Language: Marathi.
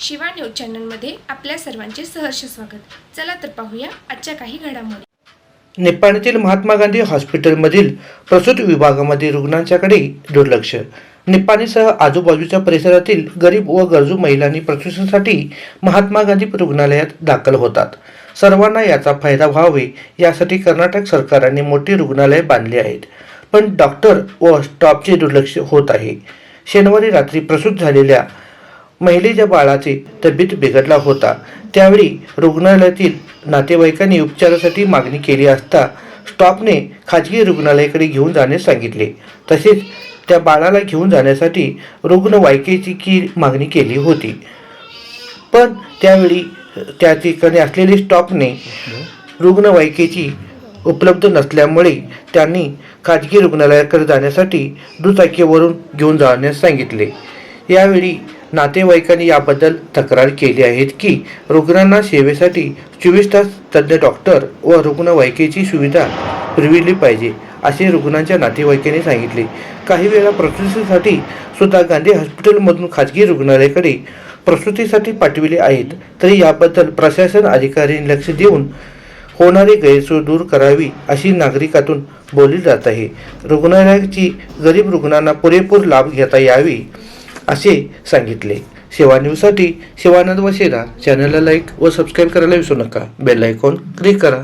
शिवा न्यूज चॅनलमध्ये आपल्या सर्वांचे सहर्ष स्वागत. चला तर पाहूया आजच्या काही घडामोडी. निप्पाणीतील महात्मा गांधी हॉस्पिटलमधील प्रसूत विभागामध्ये रुग्णांच्याकडे दुर्लक्ष. निपाणीसह आजूबाजूच्या परिसरातील गरीब व गरजू महिलांनी प्रसूतीसाठी महात्मा गांधी रुग्णालयात दाखल होतात. सर्वांना याचा फायदा व्हावे यासाठी कर्नाटक सरकारने मोठी रुग्णालये बांधली आहेत. पण डॉक्टर व स्टाफचे दुर्लक्ष होत आहे. शनिवारी रात्री प्रसूत झालेल्या महिलेच्या बाळाची तब्येत बिघडला होता. त्यावेळी रुग्णालयातील नातेवाईकांनी उपचारासाठी मागणी केली असता स्टॉपने खाजगी रुग्णालयाकडे घेऊन जाण्यास सांगितले. तसेच त्या बाळाला घेऊन जाण्यासाठी रुग्णवाहिकेची की मागणी केली होती. पण त्यावेळी त्या ठिकाणी असलेली स्टॉपने रुग्णवाहिकेची उपलब्ध नसल्यामुळे त्यांनी खाजगी रुग्णालयाकडे जाण्यासाठी दुचाकीवरून घेऊन जाण्यास सांगितले. यावेळी नातेवाईकांनी याबद्दल तक्रार केली आहेत की रुग्णांना सेवेसाठी चोवीस तास तज्ज्ञ डॉक्टर व रुग्णवाहिकेची सुविधा पुरविली पाहिजे असे रुग्णांच्या नातेवाईकांनी सांगितले. काही वेळा प्रसूतीसाठी सुद्धा गांधी हॉस्पिटलमधून खाजगी रुग्णालयाकडे प्रसूतीसाठी पाठविले आहेत तरी याबद्दल प्रशासन अधिकाऱ्यांनी लक्ष देऊन होणारी गैरसोय दूर करावी अशी नागरिकातून बोलली जात आहे. रुग्णालयाची गरीब रुग्णांना पुरेपूर लाभ घेता यावी असे सांगितले. सेवा न्यूजसाठी शिवानंद वसेरा. चॅनलला लाईक व सबस्क्राईब करायला विसरू नका. बेल आयकॉन क्लिक करा.